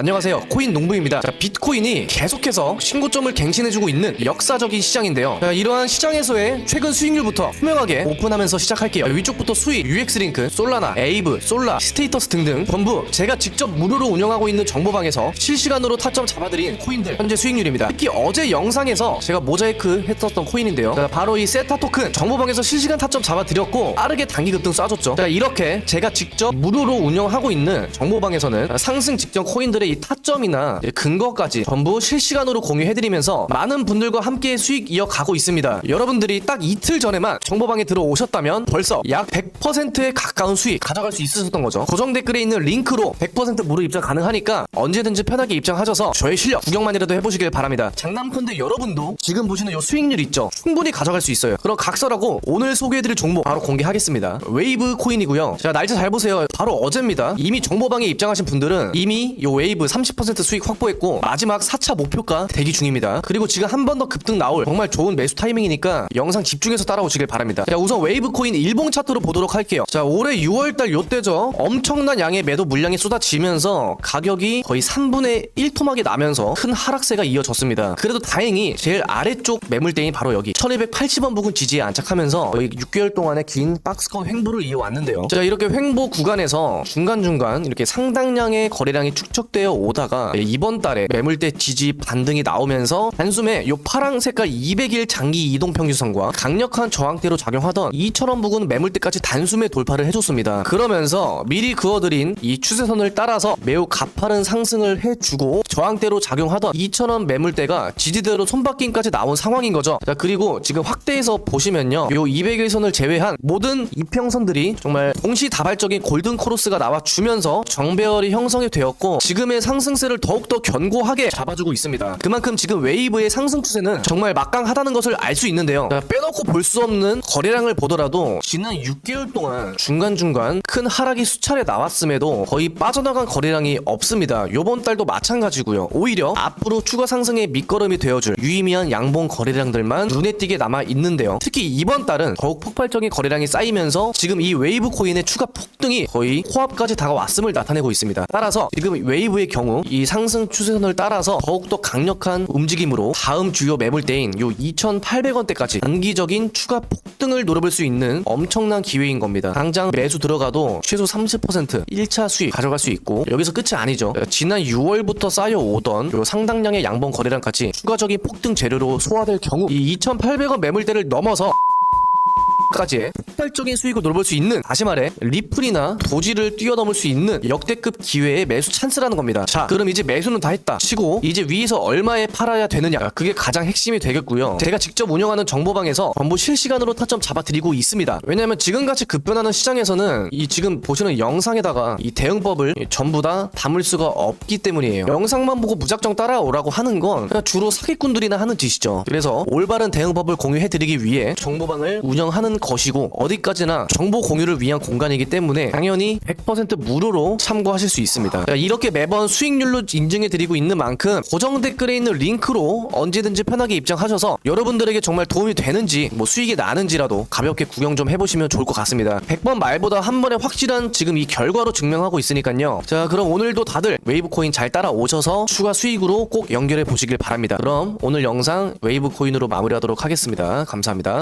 안녕하세요. 코인 농부입니다. 자, 비트코인이 계속해서 신고점을 갱신해주고 있는 역사적인 시장인데요. 자, 이러한 시장에서의 최근 수익률부터 투명하게 오픈하면서 시작할게요. 자, 위쪽부터 수익, UX링크, 솔라나, 에이브, 솔라, 스테이터스 등등 전부 제가 직접 무료로 운영하고 있는 정보방에서 실시간으로 타점 잡아드린 코인들 현재 수익률입니다. 특히 어제 영상에서 제가 모자이크 했었던 코인인데요. 자, 바로 이 세타 토큰 정보방에서 실시간 타점 잡아드렸고 빠르게 단기 급등 쏴줬죠. 자, 이렇게 제가 직접 무료로 운영하고 있는 정보방에서는 상승 직전 코인들 의 이 타점이나 근거까지 전부 실시간으로 공유해드리면서 많은 분들과 함께 수익 이어가고 있습니다. 여러분들이 딱 이틀 전에만 정보방에 들어오셨다면 벌써 약 100%에 가까운 수익 가져갈 수 있으셨던 거죠. 고정 댓글에 있는 링크로 100% 무료 입장 가능하니까 언제든지 편하게 입장하셔서 저의 실력 구경만이라도 해보시길 바랍니다. 장남컨대 여러분도 지금 보시는 이 수익률 있죠? 충분히 가져갈 수 있어요. 그럼 각설하고 오늘 소개해드릴 종목 바로 공개하겠습니다. 웨이브 코인이고요. 자 날짜 잘 보세요. 바로 어제입니다. 이미 정보방에 입장하신 분들은 이미 이 웨이브 30% 수익 확보했고 마지막 4차 목표가 대기 중입니다. 그리고 지금 한 번 더 급등 나올 정말 좋은 매수 타이밍이니까 영상 집중해서 따라오시길 바랍니다. 자 우선 웨이브 코인 일봉 차트로 보도록 할게요. 자 올해 6월달 요때죠. 엄청난 양의 매도 물량이 쏟아지면서 가격이 거의 3분의 1 토막이 나면서 큰 하락세가 이어졌습니다. 그래도 다행히 제일 아래쪽 매물대인 바로 여기 1280원 부근 지지에 안착하면서 거의 6개월 동안의 긴 박스권 횡보를 이어왔는데요. 자 이렇게 횡보 구간에서 중간중간 이렇게 상당량의 거래량이 축적 되어 오다가 이번 달에 매물대 지지 반등이 나오면서 단숨에 요 파랑 색깔 200일 장기 이동 평균선과 강력한 저항대로 작용하던 2천원 부근 매물대까지 단숨에 돌파를 해줬습니다. 그러면서 미리 그어드린 이 추세선을 따라서 매우 가파른 상승을 해주고 저항대로 작용하던 2천원 매물대가 지지대로 손바뀜까지 나온 상황인 거죠. 자 그리고 지금 확대해서 보시면요, 요 200일 선을 제외한 모든 이평선들이 정말 동시다발적인 골든 코러스가 나와 주면서 정배열이 형성이 되었고 지금 의 상승세를 더욱더 견고하게 잡아주고 있습니다. 그만큼 지금 웨이브의 상승 추세는 정말 막강하다는 것을 알 수 있는데요. 자, 빼놓고 볼 수 없는 거래량을 보더라도 지난 6개월 동안 중간중간 큰 하락이 수차례 나왔음에도 거의 빠져나간 거래량이 없습니다. 요번 달도 마찬가지고요. 오히려 앞으로 추가 상승의 밑거름이 되어줄 유의미한 양봉 거래량들만 눈에 띄게 남아 있는데요. 특히 이번 달은 더욱 폭발적인 거래량이 쌓이면서 지금 이 웨이브 코인의 추가 폭 등이 거의 코앞까지 다가왔음을 나타내고 있습니다. 따라서 지금 웨이브의 경우 이 상승 추세선을 따라서 더욱더 강력한 움직임으로 다음 주요 매물 대인 요 2,800원대까지 단기적인 추가 폭등을 노려볼 수 있는 엄청난 기회인 겁니다. 당장 매수 들어가도 최소 30% 1차 수익 가져갈 수 있고 여기서 끝이 아니죠. 지난 6월부터 쌓여오던 요 상당량의 양봉 거래량까지 추가적인 폭등 재료로 소화될 경우 이 2,800원 매물대를 넘어서 까지의 폭발적인 수익을 노려볼 수 있는 다시 말해 리플이나 도지를 뛰어넘을 수 있는 역대급 기회의 매수 찬스라는 겁니다. 자, 그럼 이제 매수는 다 했다. 치고 이제 위에서 얼마에 팔아야 되느냐 그게 가장 핵심이 되겠고요. 제가 직접 운영하는 정보방에서 전부 실시간으로 타점 잡아드리고 있습니다. 왜냐하면 지금같이 급변하는 시장에서는 이 지금 보시는 영상에다가 이 대응법을 전부 다 담을 수가 없기 때문이에요. 영상만 보고 무작정 따라오라고 하는 건 그냥 주로 사기꾼들이나 하는 짓이죠. 그래서 올바른 대응법을 공유해드리기 위해 정보방을 운영하는 것이고 어디까지나 정보 공유를 위한 공간이기 때문에 당연히 100% 무료로 참고하실 수 있습니다. 자, 이렇게 매번 수익률로 인증해 드리고 있는 만큼 고정 댓글에 있는 링크로 언제든지 편하게 입장하셔서 여러분들에게 정말 도움이 되는지 뭐 수익이 나는지라도 가볍게 구경 좀 해보시면 좋을 것 같습니다. 100번 말보다 한 번에 확실한 지금 이 결과로 증명하고 있으니까요. 자 그럼 오늘도 다들 웨이브 코인 잘 따라오셔서 추가 수익으로 꼭 연결해 보시길 바랍니다. 그럼 오늘 영상 웨이브 코인으로 마무리하도록 하겠습니다. 감사합니다.